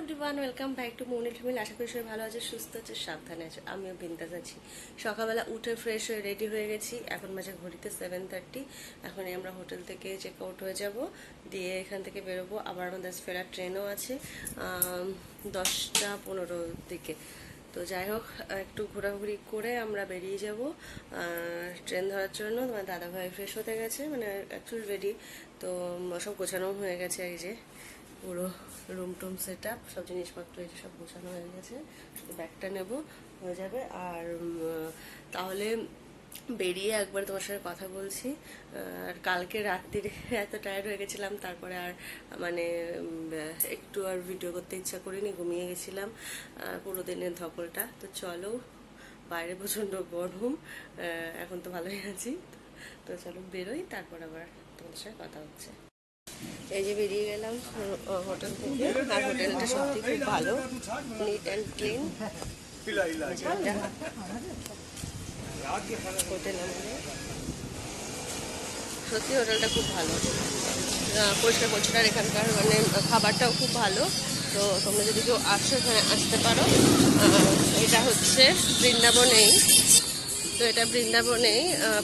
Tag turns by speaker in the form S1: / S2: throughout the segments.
S1: Everyone welcome back to Mouni family আশা করি সবাই ভালো আছে, সুস্থ আছে, সাবধানে আছে। আমিও বিন্দাস আছি। সকালবেলা উঠে ফ্রেশ হয়ে রেডি হয়ে গেছি। এখন মাঝে ঘড়িতে সেভেন থার্টি এখনই আমরা হোটেল থেকে চেক আউট হয়ে যাব। দিয়ে এখান থেকে বেরোবো। আবার আমাদের ফেরার ট্রেনও আছে দশটা পনেরো দিকে। তো যাই হোক, একটু ঘোরাঘুরি করে আমরা বেরিয়ে যাব। ট্রেন ধরার জন্য। তোমার দাদাভাই ফ্রেশ হতে গেছে মানে অ্যাকচুয়ালি রেডি তো সব গোছানো হয়ে গেছে এই যে। পুরো রুম টুম সেট আপ সব জিনিসপত্র এই সব গোছানো হয়ে গেছে। শুধু ব্যাগটা নেব, হয়ে যাবে। আর তাহলে বেরিয়ে একবার তোমার সাথে কথা বলছি। আর কালকে রাত্রিরে এত টায়ার্ড হয়ে গেছিলাম, তারপরে আর মানে একটু আর ভিডিও করতে ইচ্ছা করিনি, ঘুমিয়ে গেছিলাম। পুরো দিনের ধকলটা। তো চলো, বাইরে প্রচণ্ড গরম। এখন তো ভালোই আছি। তো চলো বেরোই, তারপর আবার তোমাদের সাথে কথা হচ্ছে। এই যে বেরিয়ে গেলাম হোটেল থেকে। আর হোটেলটা সত্যি খুব ভালো নিট অ্যান্ড ক্লিন হোটেল সত্যি হোটেলটা খুব ভালো। পরিষ্কার পরিচ্ছন্ন এখানকার মানে খাবারটাও খুব ভালো। তো তোমরা যদি কেউ আসো, এখানে আসতে পারো। এটা হচ্ছে বৃন্দাবনেই। তো এটা বৃন্দাবনে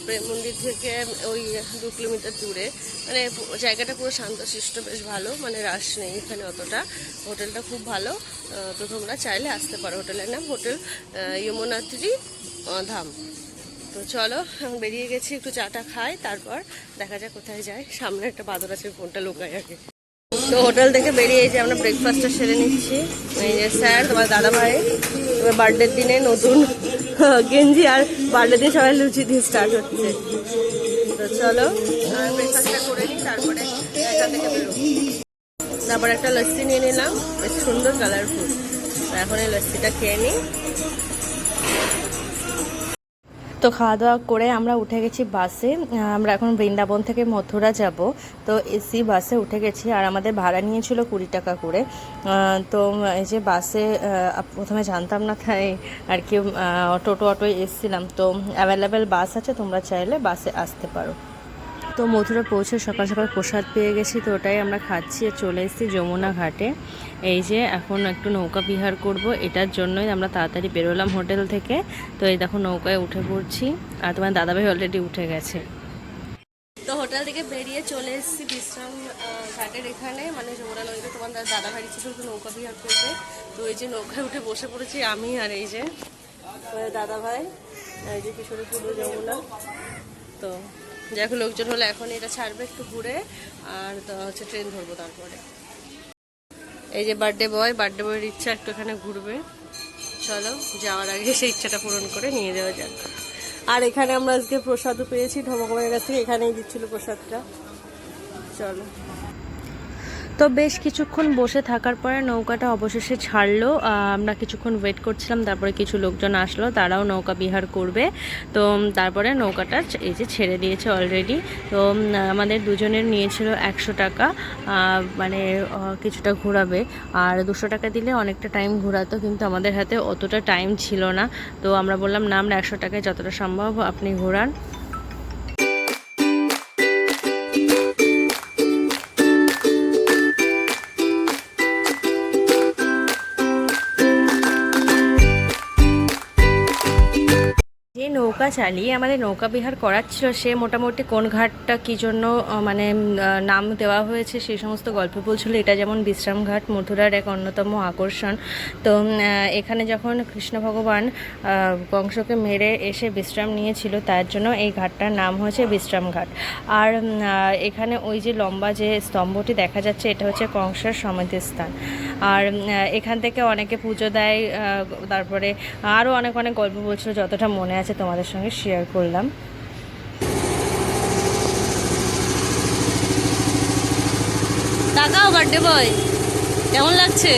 S1: প্রেম মন্দির থেকে ওই দু কিলোমিটার দূরে। মানে জায়গাটা পুরো শান্তশিষ্ট, বেশ ভালো মানে রাশ নেই এখানে অতটা। হোটেলটা খুব ভালো। তো তোমরা চাইলে আসতে পারো। হোটেলের নাম হোটেল যমুনাত্রী ধাম। তো চলো বেরিয়ে গেছি, একটু চাটা খাই, তারপর দেখা যাক কোথায় যায় সামনে একটা বাদর আছে, ফোনটা লুকাই আগে। তো হোটেল থেকে বেরিয়ে যে আমরা ব্রেকফাস্টটা সেরে নিচ্ছি। স্যার, তোমার দাদা ভাই তোমার বার্থডের দিনে নতুন গেঞ্জি আর বার্থডে দিয়ে সবাই লুচি দিয়ে স্টার্ট হচ্ছে। তো চলো তারপরে তারপর একটা লস্যি নিয়ে নিলাম, বেশ সুন্দর কালারফুল এখন এই লস্যিটা খেয়ে নিই। তো খাওয়া দাওয়া করে আমরা উঠে গেছি বাসে। আমরা এখন বৃন্দাবন থেকে মথুরা যাব। তো এসি বাসে উঠে গেছি আর আমাদের ভাড়া নিয়েছিল কুড়ি টাকা করে। তো এই যে বাসে প্রথমে জানতাম না তাই আর কি টোটো অটোয় এসছিলাম। তো অ্যাভেলেবেল বাস আছে, তোমরা চাইলে বাসে আসতে পারো। তো মথুরা পৌঁছে সকাল সকাল প্রসাদ পেয়ে গেছি, তো ওটাই আমরা খাচ্ছি আর চলে এসেছি যমুনা ঘাটে। এই যে এখন একটু নৌকা বিহার করব, এটার জন্যই আমরা তাড়াতাড়ি বেরোলাম হোটেল থেকে। তো এই দেখো নৌকায় উঠে পড়ছি, আর তোমার দাদাভাই অলরেডি উঠে গেছে। তো হোটেল থেকে বেরিয়ে চলে এসেছি বিশ্রাম ঘাটের এখানে। মানে যমুনা নদীতে তোমার দাদা ভাই ছিল একটু নৌকা বিহার করতে তো এই যে নৌকায় উঠে বসে পড়েছি আমি আর এই যে দাদা ভাই এই যে কিশোরীপুর যমুনা। তো দেখো লোকজন হলে এখন এটা ছাড়বে একটু ঘুরে, আর হচ্ছে ট্রেন ধরবো তারপরে। এই যে বার্থডে বয় বার্থডে বয়ের ইচ্ছা একটু এখানে ঘুরবে। চলো, যাওয়ার আগে সেই ইচ্ছাটা পূরণ করে নিয়ে যাওয়া যাক। আর এখানে আমরা আজকে প্রসাদও পেয়েছি ধর্মকুমারের কাছ থেকে এখানেই দিচ্ছিল প্রসাদটা। চলো। তো বেশ কিছুক্ষণ বসে থাকার পরে নৌকাটা অবশেষে ছাড়লো। আমরা কিছুক্ষণ ওয়েট করছিলাম, তারপরে কিছু লোকজন আসলো, তারাও নৌকা বিহার করবে। তো তারপরে নৌকাটা এই যে ছেড়ে দিয়েছে অলরেডি তো আমাদের দুজনের নিয়েছিল একশো টাকা মানে কিছুটা ঘোরাবে। আর দুশো টাকা দিলে অনেকটা টাইম ঘোরাতো, কিন্তু আমাদের হাতে অতটা টাইম ছিল না। তো আমরা বললাম, না, আমরা একশো টাকায় যতটা সম্ভব আপনি ঘোরান। নৌকা চালিয়ে আমাদের নৌকা বিহার করাচ্ছিল। সে মোটামুটি কোন ঘাটটা কি জন্য মানে নাম দেওয়া হয়েছে সেই সমস্ত গল্প বলছিল এটা যেমন বিশ্রাম ঘাট, মথুরার এক অন্যতম আকর্ষণ। তো এখানে যখন কৃষ্ণ ভগবান কংসকে মেরে এসে বিশ্রাম নিয়েছিল, তার জন্য এই ঘাটটার নাম হয়েছে বিশ্রাম ঘাট। আর এখানে ওই যে লম্বা যে স্তম্ভটি দেখা যাচ্ছে, এটা হচ্ছে কংসের সমাধিস্থান। আর এখান থেকে অনেকে পুজো দেয় তারপরে আরও অনেক অনেক গল্প বলছিল, যতটা মনে আছে তোমাদের সঙ্গে শেয়ার করলাম। তাকাও বার্থডে বয় কেমন লাগছে?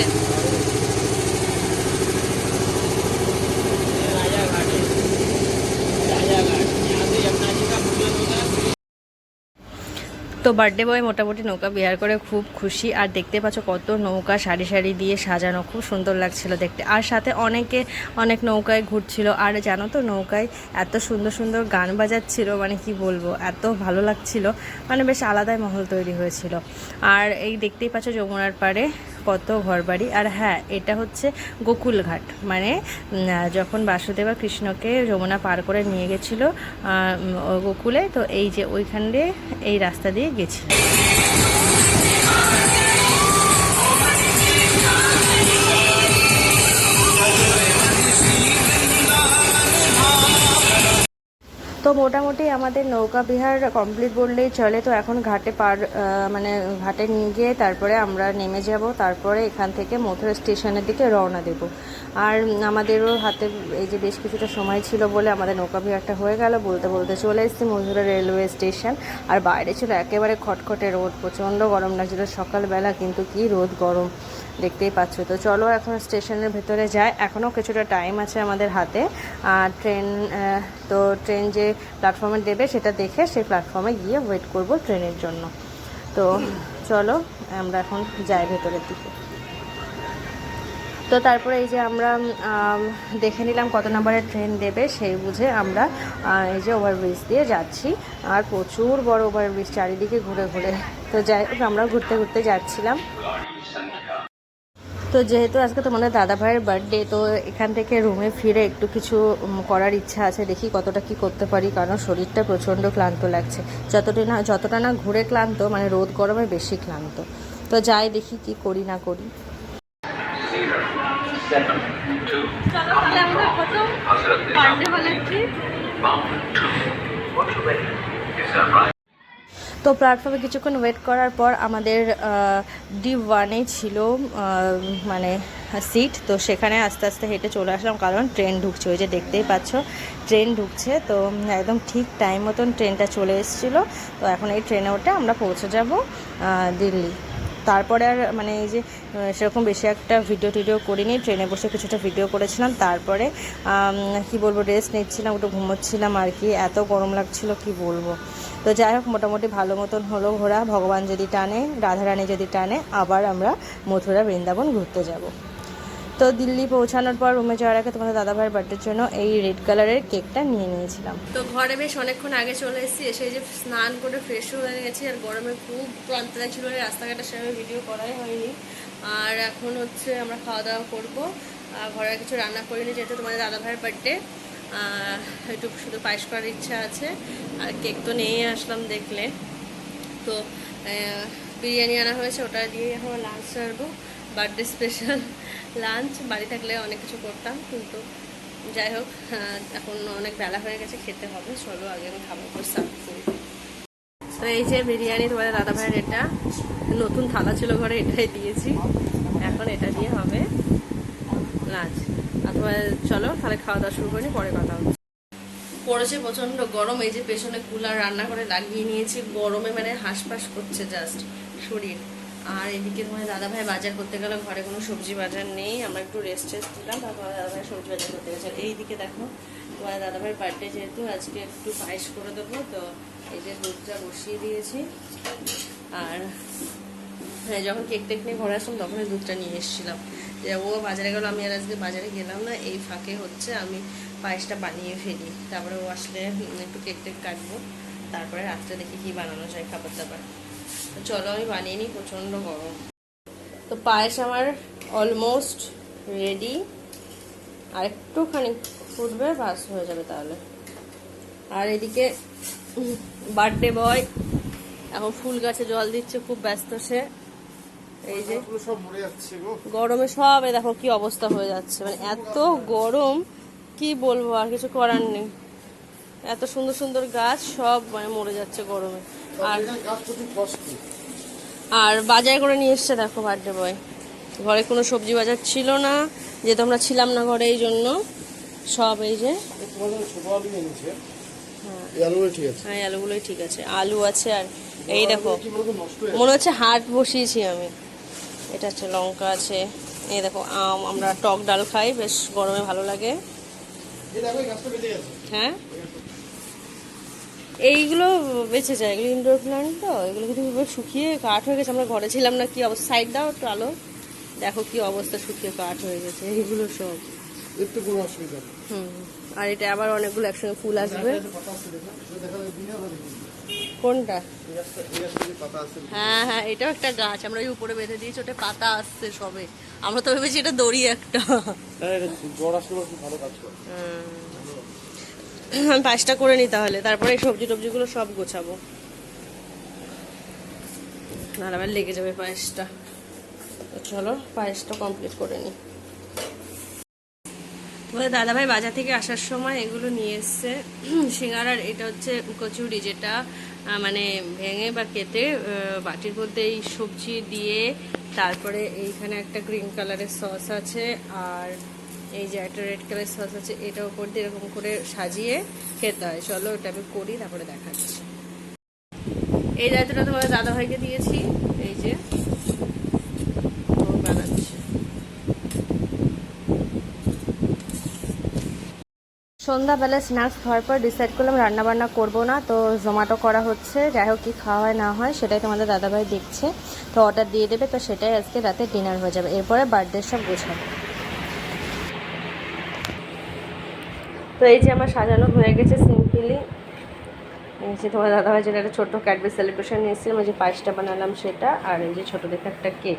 S1: তো বার্থডে বয় মোটামুটি নৌকা বিহার করে খুব খুশি। আর দেখতে পাচ্ছ কত নৌকা সারি সারি দিয়ে সাজানো, খুব সুন্দর লাগছিল দেখতে। আর সাথে অনেকে, অনেক নৌকায় ঘুরছিল। আর জানো তো নৌকায় এত সুন্দর সুন্দর গান বাজাচ্ছিল মানে কি বলব, এত ভালো লাগছিল। মানে বেশ আলাদাই মহল তৈরি হয়েছিল। আর এই দেখতেই পাচ্ছ যমুনার পাড়ে কত ঘরবাড়ি? আর হ্যাঁ এটা হচ্ছে গোকুলঘাট। মানে যখন বাসুদেবা কৃষ্ণকে যমুনা পার করে নিয়ে গেছিল গোকুলে, তো এই যে ওইখান দিয়ে এই রাস্তা দিয়ে গেছিল। তো মোটামুটি আমাদের নৌকা বিহার কমপ্লিট বললেই চলে। তো এখন ঘাটে পার মানে ঘাটে নিয়ে গিয়ে তারপরে আমরা নেমে যাব। তারপরে এখান থেকে মথুরা স্টেশনের দিকে রওনা দেব। আর আমাদেরও হাতে এই যে বেশ কিছুটা সময় ছিল বলে আমাদের নৌকা বিহারটা হয়ে গেল। বলতে বলতে চলে এসেছি মথুরা রেলওয়ে স্টেশন। আর বাইরে ছিল একেবারে খটখটে রোদ, প্রচণ্ড গরম লাগছিল সকালবেলা, কিন্তু কি রোদ গরম দেখতেই পাচ্ছ। তো চলো এখন স্টেশনের ভেতরে যাই। এখনও কিছুটা টাইম আছে আমাদের হাতে। আর ট্রেন তো ট্রেন যে প্ল্যাটফর্মে দেবে সেটা দেখে সেই প্ল্যাটফর্মে গিয়ে ওয়েট করব ট্রেনের জন্য। তো চলো আমরা এখন যাই ভেতরের দিকে। তো তারপরে এই যে আমরা দেখে নিলাম কত নম্বরের ট্রেন দেবে, সেই বুঝে আমরা এই যে ওভারব্রিজ দিয়ে যাচ্ছি। আর প্রচুর বড় ওভারব্রিজ চারিদিকে ঘুরে ঘুরে। তো যাই হোক, আমরা ঘুরতে ঘুরতে যাচ্ছিলাম। তো যেহেতু আজকে তোমাদের দাদা ভাইয়ের বার্থডে তো এখান থেকে রুমে ফিরে একটু কিছু করার ইচ্ছা আছে, দেখি কতটা কি করতে পারি, কারণ শরীরটা প্রচণ্ড ক্লান্ত লাগছে। যতটা না যতটা না ঘুরে ক্লান্ত মানে রোদ গরমে বেশি ক্লান্ত। তো যাই দেখি কি করি না করি। তো প্ল্যাটফর্মে কিছুক্ষণ ওয়েট করার পর আমাদের ডি ওয়ানে ছিল মানে সিট তো সেখানে আস্তে আস্তে হেঁটে চলে আসলাম, কারণ ট্রেন ঢুকছে, ওই যে দেখতেই পাচ্ছ ট্রেন ঢুকছে। তো একদম ঠিক টাইম মতন ট্রেনটা চলে এসেছিল। তো এখন এই ট্রেনে উঠে আমরা পৌঁছে যাব দিল্লি। তারপরে আর মানে এই যে সেরকম বেশি একটা ভিডিও টিডিও করিনি ট্রেনে বসে কিছুটা ভিডিও করেছিলাম, তারপরে কি বলব রেস্ট নিচ্ছিলাম একটু ঘুমোচ্ছিলাম আর কি, এত গরম লাগছিল, কি বলব। তো যাই হোক, মোটামুটি ভালো মতন হলো ঘোরা, ভগবান যদি টানে, রাধারানী যদি টানে, আবার আমরা মথুরা বৃন্দাবন ঘুরতে যাব। তো দিল্লি পৌঁছানোর পর রুমে যাওয়ার আগে তোমাদের দাদাভাইয়ের বার্থডের জন্য এই রেড কালারের কেকটা নিয়ে নিয়েছিলাম। তো ঘরে বেশ অনেকক্ষণ আগে চলে এসেছি, এসে যে স্নান করে ফ্রেশ হয়ে গেছি আর গরমে খুব ক্লান্ত লাগছিল, এই রাস্তাঘাটে সেভাবে ভিডিও করাই হয়নি। আর এখন হচ্ছে আমরা খাওয়া দাওয়া করব ঘরে কিছু রান্না করিনি যেহেতু তোমাদের দাদাভাইয়ের বার্থডে একটু শুধু পায়েস করার ইচ্ছা আছে। আর কেক তো নিয়েই আসলাম দেখলে। তো বিরিয়ানি আনা হয়েছে, ওটা দিয়ে এখন লাঞ্চ সারবো বার্থডে স্পেশাল লাঞ্চ বাড়ি থাকলে অনেক কিছু করতাম কিন্তু যাই হোক আহ, এখন অনেক বেলা হয়ে গেছে খেতে হবে চলো আগে আমি খাবার পর সার্ভ করি। তো এই যে বিরিয়ানি তোমাদের দাদা ভাইয়ের এটা নতুন থালা ছিল ঘরে এটাই দিয়েছি। এখন এটা দিয়ে হবে লাঞ্চ। অথবা চলো তাহলে খাওয়া দাওয়া শুরু করি পরে কথা হবে। পড়েছে প্রচণ্ড গরম এই যে পেছনে কুলার রান্না করে লাগিয়ে নিয়েছি গরমে মানে হাঁসফাঁস করছে জাস্ট শরীর। আর এদিকে তোমার দাদা ভাই বাজার করতে গেলে, ঘরে কোনো সবজি বাজার নেই। আমরা একটু রেস্ট টেস্ট দিলাম, তারপর দাদা ভাই সবজি বাজার করতে গেছে। এইদিকে দেখো, তোমার দাদা ভাইয়ের বার্থডে যেহেতু, আজকে একটু পায়েস করে দেবো, তো এই যে দুধটা বসিয়ে দিয়েছি। আর হ্যাঁ যখন কেক টেক নিয়ে ঘরে আসলাম, তখনই দুধটা নিয়ে এসেছিলাম। যে ও বাজারে গেলো, আমি আর আজকে বাজারে গেলাম না, এই ফাঁকে হচ্ছে আমি পায়েসটা বানিয়ে ফেলি। তারপরে ও আসলে একটু কেক টেক কাটবো, তারপরে রাত্রে দেখি কি বানানো যায় খাবার দাবার। চলো আমি বানিয়ে নিই প্রচণ্ড গরম। তো পায়েস আমার অলমোস্ট রেডি আর একটুখানি ফুটবে বাস হয়ে যাবে তাহলে। আর এদিকে বার্থডে বয় এখন ফুল গাছে জল দিচ্ছে খুব ব্যস্ত সে। এই যে
S2: সব মরে যাচ্ছে
S1: গরমে সব দেখো কি অবস্থা হয়ে যাচ্ছে। মানে এত গরম কি বলব আর কিছু করার নেই। এত সুন্দর সুন্দর গাছ সব মানে মরে যাচ্ছে গরমে। আর আর বাজার করে নিয়ে এসছে দেখো বার্থডে বয় ঘরে কোনো সবজি বাজার ছিল না যেহেতু আমরা ছিলাম না ঘরে এই জন্য সব এই যে
S2: আছে।
S1: হ্যাঁ আলুগুলোই ঠিক আছে। আলু আছে আর এই দেখো
S2: হয়ে
S1: মনে হচ্ছে হাট বসিয়েছি আমি। এটা হচ্ছে লঙ্কা আছে এই দেখো আম আমরা টক ডাল খাই বেশ গরমে ভালো লাগে। হ্যাঁ? এইগুলো বেঁচে যায় এগুলো ইনডোর প্ল্যান্ট তো এগুলো কিন্তু শুকিয়ে কাঠ হয়ে গেছে আমরা ঘরে ছিলাম না কি অবস্থা? সাইড দাও একটু আলো। দেখো কি অবস্থা শুকিয়ে কাঠ হয়ে গেছে এইগুলো সব।
S2: একটু কোনো অসুবিধা
S1: হুম আর এটা আবার অনেকগুলো একসঙ্গে ফুল আসবে। কোনটা? হ্যাঁ হ্যাঁ এটাও একটা গাছ আমরা ওই উপরে বেঁধে দিয়েছি ওটা পাতা আসছে সবে। আমরা তো ভেবেছি এটা দড়ি একটা।
S2: হ্যাঁ এটা জ্বর আসলে ভালো কাজ করে।
S1: পায়েসটা করে নিই তাহলে। তারপরে এই সবজি টবজিগুলো সব গোছাবো। আর আবার লেগে যাবে পায়েসটা। চলো, পায়েসটা কমপ্লিট করে নিই তোমাদের দাদাভাই বাজার থেকে আসার সময় এগুলো নিয়ে এসছে। সিঙ্গারার এটা হচ্ছে কচুরি যেটা মানে ভেঙে বা কেটে বাটির মধ্যে এই সবজি দিয়ে, তারপরে এইখানে একটা গ্রিন কালারের সস আছে, আর এই যে একটা রেড কালার সস আছে, এটা উপর দিয়ে এরকম করে সাজিয়ে খেতে হয়। চলো ওটা আমি করি, তারপরে দেখাচ্ছি। এই দায়িত্বটা তোমাদের দাদাভাইকে দিয়েছি। এই যে সন্ধ্যাবেলা স্ন্যাক্স খাওয়ার পর ডিসাইড করলাম রান্না বান্না করব না, তো জোম্যাটো করা হচ্ছে। যাই হোক, কী খাওয়া হয় না হয়, সেটাই তোমাদের দাদাভাই দেখছে। তো অর্ডার দিয়ে দেবে, তো সেটাই আজকে রাতে ডিনার হয়ে যাবে। এরপরে বার্থডে সব গোছাবো। তো এই যে আমার সাজানো হয়ে গেছে সিম্পলি। এই যে তোমার দাদাভাই যেটা একটা ছোট্ট ক্যাডবে সেলিব্রেশন নিয়েছিলাম ওই যে পায়েসটা বানালাম সেটা আর এই যে ছোটো দেখে একটা কেক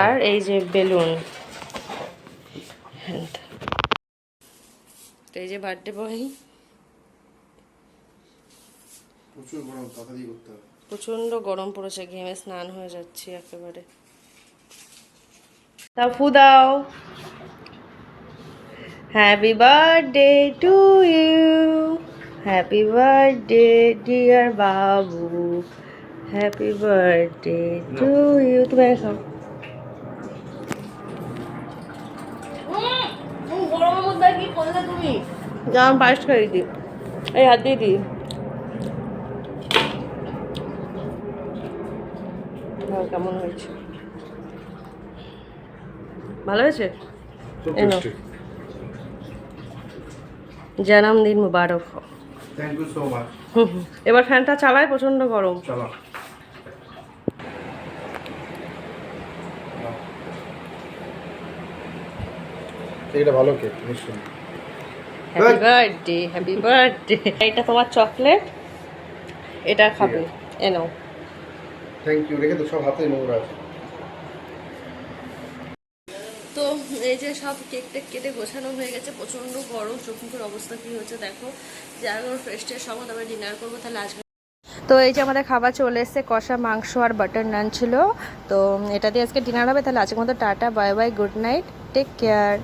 S1: আর এই যে বেলুন। তো এই যে বার্থডে বয়
S2: হবে।
S1: প্রচণ্ড গরম পড়েছে ঘেমে স্নান হয়ে যাচ্ছি একেবারে। তা ফু দাও। Happy birthday to you happy birthday dear Babu happy birthday to you তুমি? খাও জাম পায়েস খাই দি। এই হাত দিয়ে দি। কেমন হয়েছে? ভালো হয়েছে?
S2: খুব
S1: এনো। জন্মদিন মুবারক। হোক
S2: থ্যাংক ইউ সো মাচ
S1: হুম, হুম। এবার ফ্যানটা চালায় প্রচণ্ড গরম।
S2: চলো। এটা ভালো কেক নিশ্চয়ই।
S1: হ্যাপি বার্থডে হ্যাপি বার্থডে এটা তোমার চকলেট এটা খাবে। এনো
S2: থ্যাংক ইউ রেখে তো সব হাতে নোংরা আছে।
S1: তো এই যে সব কেক টেক কেটে গোছানো হয়ে গেছে, প্রচণ্ড গরম চোখ মুখের অবস্থা কী হয়েছে দেখো। যার ফ্রেশ ট্রেশ তবে ডিনার করব, তাহলে আজকে তো এই যে আমাদের খাবার চলে এসেছে, কষা মাংস আর বাটার নান ছিল। তো এটা দিয়ে আজকে ডিনার হবে, তাহলে আজকের মতো tata bye bye good night take care